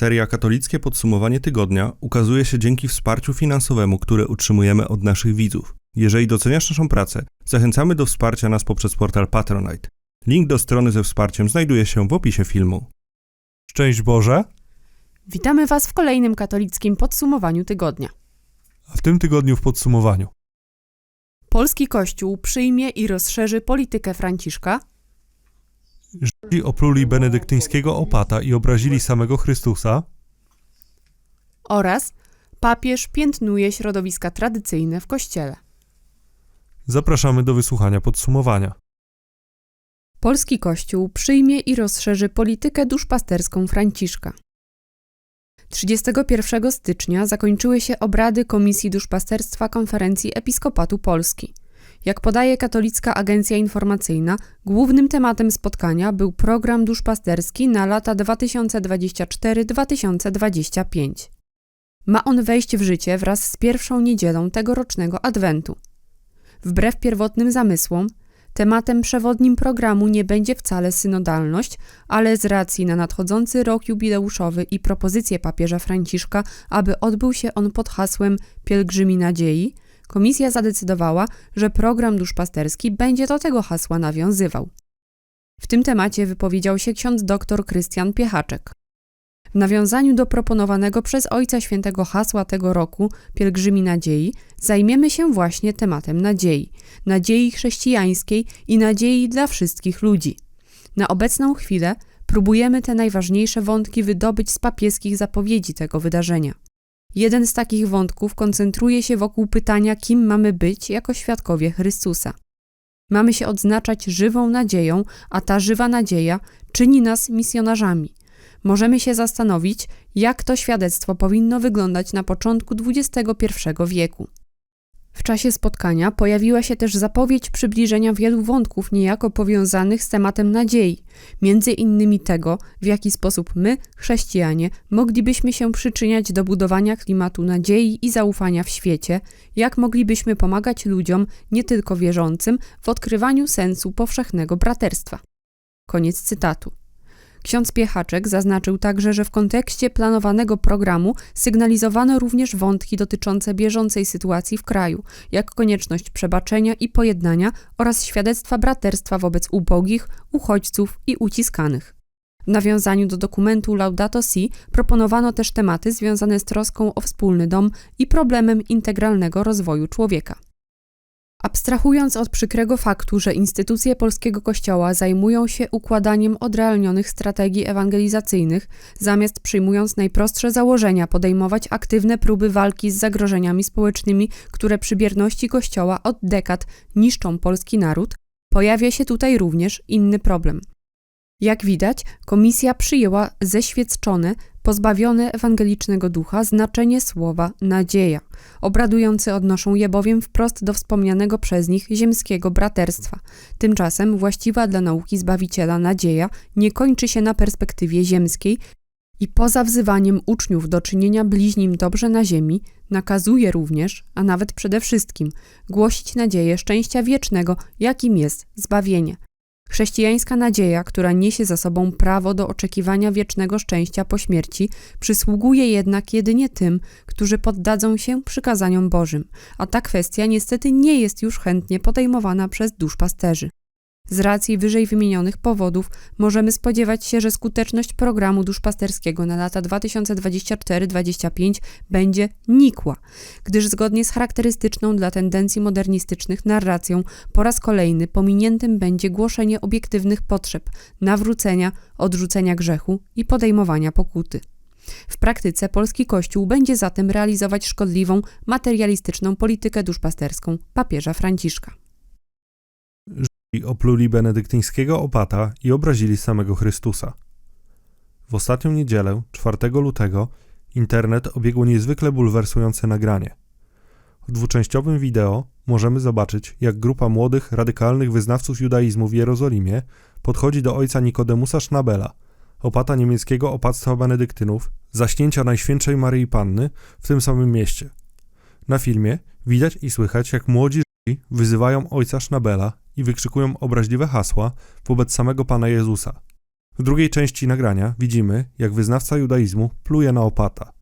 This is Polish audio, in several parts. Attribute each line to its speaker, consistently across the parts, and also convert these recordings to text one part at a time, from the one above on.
Speaker 1: Seria Katolickie Podsumowanie Tygodnia ukazuje się dzięki wsparciu finansowemu, które utrzymujemy od naszych widzów. Jeżeli doceniasz naszą pracę, zachęcamy do wsparcia nas poprzez portal Patronite. Link do strony ze wsparciem znajduje się w opisie filmu.
Speaker 2: Szczęść Boże!
Speaker 3: Witamy Was w kolejnym katolickim podsumowaniu tygodnia.
Speaker 2: A w tym tygodniu w podsumowaniu.
Speaker 3: Polski Kościół przyjmie i rozszerzy politykę Franciszka.
Speaker 2: Żydzi opluli benedyktyńskiego opata i obrazili samego Chrystusa.
Speaker 3: oraz papież piętnuje środowiska tradycyjne w Kościele.
Speaker 2: Zapraszamy do wysłuchania podsumowania.
Speaker 3: Polski Kościół przyjmie i rozszerzy politykę duszpasterską Franciszka. 31 stycznia zakończyły się obrady Komisji Duszpasterstwa Konferencji Episkopatu Polski. Jak podaje Katolicka Agencja Informacyjna, głównym tematem spotkania był program duszpasterski na lata 2024-2025. Ma on wejść w życie wraz z pierwszą niedzielą tegorocznego Adwentu. Wbrew pierwotnym zamysłom, tematem przewodnim programu nie będzie wcale synodalność, ale z racji na nadchodzący rok jubileuszowy i propozycję papieża Franciszka, aby odbył się on pod hasłem Pielgrzymi Nadziei, komisja zadecydowała, że program duszpasterski będzie do tego hasła nawiązywał. W tym temacie wypowiedział się ksiądz dr Krystian Piechaczek. W nawiązaniu do proponowanego przez Ojca Świętego hasła tego roku Pielgrzymi Nadziei zajmiemy się właśnie tematem nadziei, nadziei chrześcijańskiej i nadziei dla wszystkich ludzi. Na obecną chwilę próbujemy te najważniejsze wątki wydobyć z papieskich zapowiedzi tego wydarzenia. Jeden z takich wątków koncentruje się wokół pytania, kim mamy być jako świadkowie Chrystusa. Mamy się odznaczać żywą nadzieją, a ta żywa nadzieja czyni nas misjonarzami. Możemy się zastanowić, jak to świadectwo powinno wyglądać na początku XXI wieku. W czasie spotkania pojawiła się też zapowiedź przybliżenia wielu wątków niejako powiązanych z tematem nadziei, między innymi tego, w jaki sposób my, chrześcijanie, moglibyśmy się przyczyniać do budowania klimatu nadziei i zaufania w świecie, jak moglibyśmy pomagać ludziom, nie tylko wierzącym, w odkrywaniu sensu powszechnego braterstwa. Koniec cytatu. Ksiądz Piechaczek zaznaczył także, że w kontekście planowanego programu sygnalizowano również wątki dotyczące bieżącej sytuacji w kraju, jak konieczność przebaczenia i pojednania oraz świadectwa braterstwa wobec ubogich, uchodźców i uciskanych. W nawiązaniu do dokumentu Laudato Si proponowano też tematy związane z troską o wspólny dom i problemem integralnego rozwoju człowieka. Abstrahując od przykrego faktu, że instytucje polskiego kościoła zajmują się układaniem odrealnionych strategii ewangelizacyjnych, zamiast przyjmując najprostsze założenia podejmować aktywne próby walki z zagrożeniami społecznymi, które przy bierności kościoła od dekad niszczą polski naród, pojawia się tutaj również inny problem. Jak widać, komisja przyjęła zeświadczone, pozbawione ewangelicznego ducha znaczenie słowa nadzieja. Obradujący odnoszą je bowiem wprost do wspomnianego przez nich ziemskiego braterstwa. Tymczasem właściwa dla nauki Zbawiciela nadzieja nie kończy się na perspektywie ziemskiej i poza wzywaniem uczniów do czynienia bliźnim dobrze na ziemi, nakazuje również, a nawet przede wszystkim, głosić nadzieję szczęścia wiecznego, jakim jest zbawienie. Chrześcijańska nadzieja, która niesie za sobą prawo do oczekiwania wiecznego szczęścia po śmierci, przysługuje jednak jedynie tym, którzy poddadzą się przykazaniom Bożym, a ta kwestia niestety nie jest już chętnie podejmowana przez duszpasterzy. Z racji wyżej wymienionych powodów możemy spodziewać się, że skuteczność programu duszpasterskiego na lata 2024-2025 będzie nikła, gdyż zgodnie z charakterystyczną dla tendencji modernistycznych narracją po raz kolejny pominiętym będzie głoszenie obiektywnych potrzeb nawrócenia, odrzucenia grzechu i podejmowania pokuty. W praktyce polski Kościół będzie zatem realizować szkodliwą, materialistyczną politykę duszpasterską papieża Franciszka
Speaker 2: i opluli benedyktyńskiego opata i obrazili samego Chrystusa. W ostatnią niedzielę, 4 lutego, internet obiegło niezwykle bulwersujące nagranie. W dwuczęściowym wideo możemy zobaczyć, jak grupa młodych, radykalnych wyznawców judaizmu w Jerozolimie podchodzi do ojca Nikodemusa Schnabela, opata niemieckiego opactwa benedyktynów, zaśnięcia Najświętszej Maryi Panny w tym samym mieście. Na filmie widać i słychać, jak młodzi wyzywają ojca Schnabela i wykrzykują obraźliwe hasła wobec samego Pana Jezusa. W drugiej części nagrania widzimy, jak wyznawca judaizmu pluje na opata.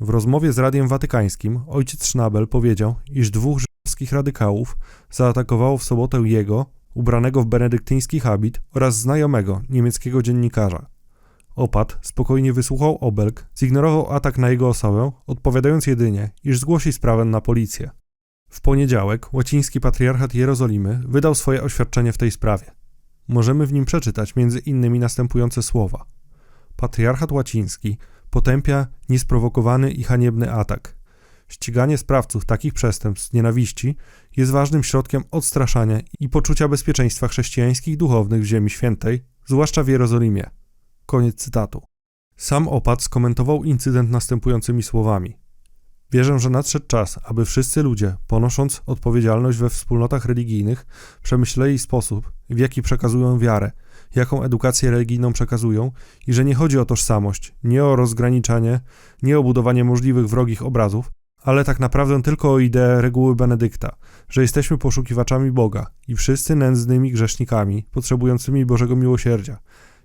Speaker 2: W rozmowie z Radiem Watykańskim ojciec Schnabel powiedział, iż dwóch żydowskich radykałów zaatakowało w sobotę jego, ubranego w benedyktyński habit, oraz znajomego, niemieckiego dziennikarza. Opat spokojnie wysłuchał obelg, zignorował atak na jego osobę, odpowiadając jedynie, iż zgłosi sprawę na policję. W poniedziałek łaciński patriarchat Jerozolimy wydał swoje oświadczenie w tej sprawie. Możemy w nim przeczytać między innymi następujące słowa. Patriarchat łaciński potępia niesprowokowany i haniebny atak. Ściganie sprawców takich przestępstw nienawiści jest ważnym środkiem odstraszania i poczucia bezpieczeństwa chrześcijańskich duchownych w Ziemi Świętej, zwłaszcza w Jerozolimie. Koniec cytatu. Sam opat skomentował incydent następującymi słowami. Wierzę, że nadszedł czas, aby wszyscy ludzie, ponosząc odpowiedzialność we wspólnotach religijnych, przemyśleli sposób, w jaki przekazują wiarę, jaką edukację religijną przekazują i że nie chodzi o tożsamość, nie o rozgraniczanie, nie o budowanie możliwych wrogich obrazów, ale tak naprawdę tylko o ideę reguły Benedykta, że jesteśmy poszukiwaczami Boga i wszyscy nędznymi grzesznikami, potrzebującymi Bożego miłosierdzia,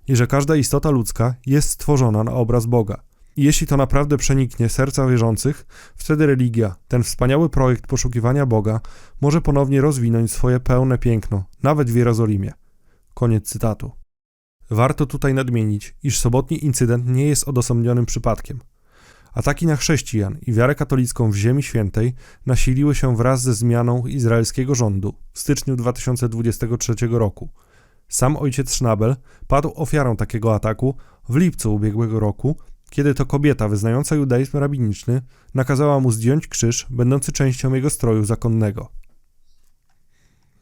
Speaker 2: i że każda istota ludzka jest stworzona na obraz Boga. Jeśli to naprawdę przeniknie serca wierzących, wtedy religia, ten wspaniały projekt poszukiwania Boga, może ponownie rozwinąć swoje pełne piękno, nawet w Jerozolimie. Koniec cytatu. Warto tutaj nadmienić, iż sobotni incydent nie jest odosobnionym przypadkiem. Ataki na chrześcijan i wiarę katolicką w Ziemi Świętej nasiliły się wraz ze zmianą izraelskiego rządu w styczniu 2023 roku. Sam ojciec Schnabel padł ofiarą takiego ataku w lipcu ubiegłego roku, kiedy to kobieta wyznająca judaizm rabiniczny nakazała mu zdjąć krzyż, będący częścią jego stroju zakonnego.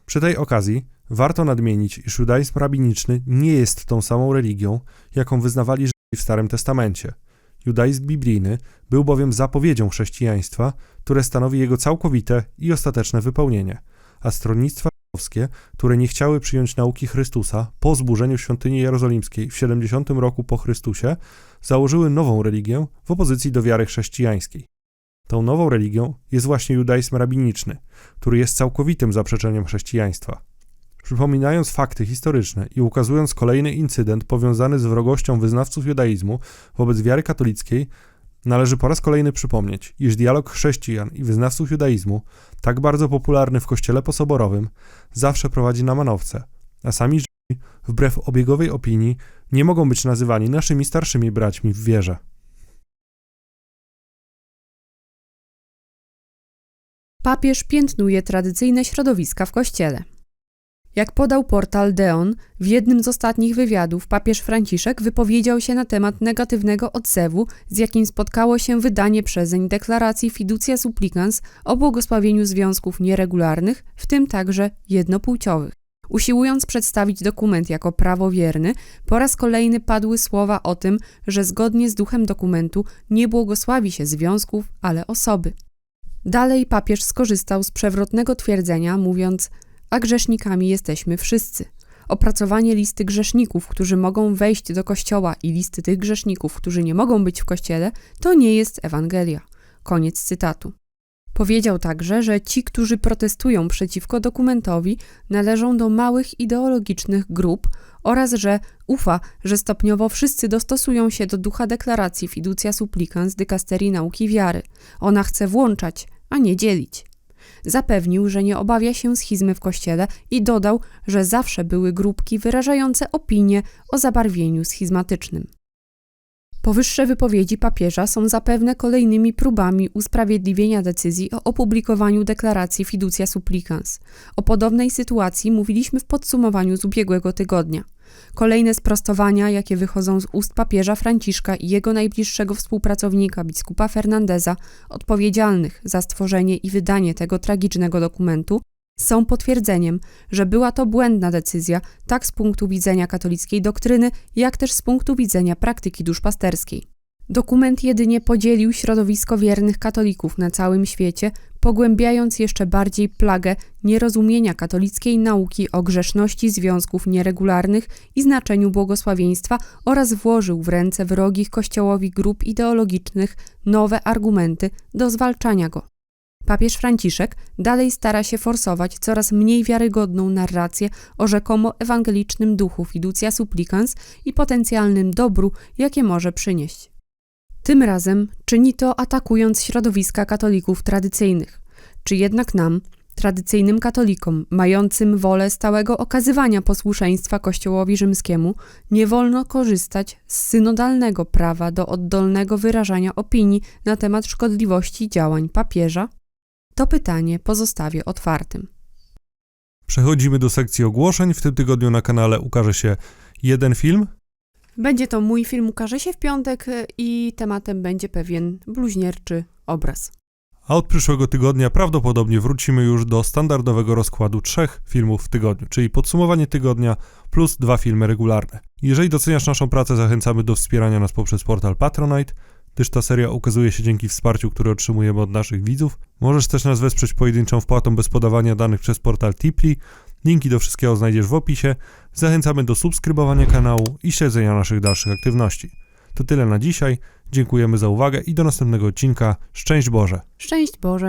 Speaker 2: Przy tej okazji warto nadmienić, iż judaizm rabiniczny nie jest tą samą religią, jaką wyznawali Żydzi w Starym Testamencie. Judaizm biblijny był bowiem zapowiedzią chrześcijaństwa, które stanowi jego całkowite i ostateczne wypełnienie, a stronnictwa żydowskie, które nie chciały przyjąć nauki Chrystusa po zburzeniu świątyni jerozolimskiej w 70 roku po Chrystusie, założyły nową religię w opozycji do wiary chrześcijańskiej. Tą nową religią jest właśnie judaizm rabiniczny, który jest całkowitym zaprzeczeniem chrześcijaństwa. Przypominając fakty historyczne i ukazując kolejny incydent powiązany z wrogością wyznawców judaizmu wobec wiary katolickiej, należy po raz kolejny przypomnieć, iż dialog chrześcijan i wyznawców judaizmu, tak bardzo popularny w kościele posoborowym, zawsze prowadzi na manowce, a sami Żydzi, wbrew obiegowej opinii, nie mogą być nazywani naszymi starszymi braćmi w wierze.
Speaker 3: Papież piętnuje tradycyjne środowiska w kościele. Jak podał portal Deon, w jednym z ostatnich wywiadów papież Franciszek wypowiedział się na temat negatywnego odzewu, z jakim spotkało się wydanie przezeń deklaracji Fiducia Supplicans o błogosławieniu związków nieregularnych, w tym także jednopłciowych. Usiłując przedstawić dokument jako prawowierny, po raz kolejny padły słowa o tym, że zgodnie z duchem dokumentu nie błogosławi się związków, ale osoby. Dalej papież skorzystał z przewrotnego twierdzenia, mówiąc: A grzesznikami jesteśmy wszyscy. Opracowanie listy grzeszników, którzy mogą wejść do kościoła, i listy tych grzeszników, którzy nie mogą być w kościele, to nie jest Ewangelia. Koniec cytatu. Powiedział także, że ci, którzy protestują przeciwko dokumentowi, należą do małych ideologicznych grup oraz że ufa, że stopniowo wszyscy dostosują się do ducha deklaracji Fiducia Supplicans dykasterii nauki wiary. Ona chce włączać, a nie dzielić. Zapewnił, że nie obawia się schizmy w kościele i dodał, że zawsze były grupki wyrażające opinie o zabarwieniu schizmatycznym. Powyższe wypowiedzi papieża są zapewne kolejnymi próbami usprawiedliwienia decyzji o opublikowaniu deklaracji Fiducia Supplicans. O podobnej sytuacji mówiliśmy w podsumowaniu z ubiegłego tygodnia. Kolejne sprostowania, jakie wychodzą z ust papieża Franciszka i jego najbliższego współpracownika, biskupa Fernandeza, odpowiedzialnych za stworzenie i wydanie tego tragicznego dokumentu, są potwierdzeniem, że była to błędna decyzja tak z punktu widzenia katolickiej doktryny, jak też z punktu widzenia praktyki duszpasterskiej. Dokument jedynie podzielił środowisko wiernych katolików na całym świecie, pogłębiając jeszcze bardziej plagę nierozumienia katolickiej nauki o grzeszności związków nieregularnych i znaczeniu błogosławieństwa oraz włożył w ręce wrogich Kościołowi grup ideologicznych nowe argumenty do zwalczania go. Papież Franciszek dalej stara się forsować coraz mniej wiarygodną narrację o rzekomo ewangelicznym duchu fiducia supplicans i potencjalnym dobru, jakie może przynieść. Tym razem czyni to atakując środowiska katolików tradycyjnych. Czy jednak nam, tradycyjnym katolikom, mającym wolę stałego okazywania posłuszeństwa Kościołowi Rzymskiemu, nie wolno korzystać z synodalnego prawa do oddolnego wyrażania opinii na temat szkodliwości działań papieża? To pytanie pozostawię otwartym.
Speaker 2: Przechodzimy do sekcji ogłoszeń. W tym tygodniu na kanale ukaże się jeden film.
Speaker 3: Będzie to mój film, ukaże się w piątek y, i tematem będzie pewien bluźnierczy obraz.
Speaker 2: A od przyszłego tygodnia prawdopodobnie wrócimy już do standardowego rozkładu trzech filmów w tygodniu, czyli podsumowanie tygodnia plus dwa filmy regularne. Jeżeli doceniasz naszą pracę, zachęcamy do wspierania nas poprzez portal Patronite, gdyż ta seria ukazuje się dzięki wsparciu, które otrzymujemy od naszych widzów. Możesz też nas wesprzeć pojedynczą wpłatą bez podawania danych przez portal Tipli. Linki do wszystkiego znajdziesz w opisie. Zachęcamy do subskrybowania kanału i śledzenia naszych dalszych aktywności. To tyle na dzisiaj. Dziękujemy za uwagę i do następnego odcinka. Szczęść Boże!
Speaker 3: Szczęść Boże!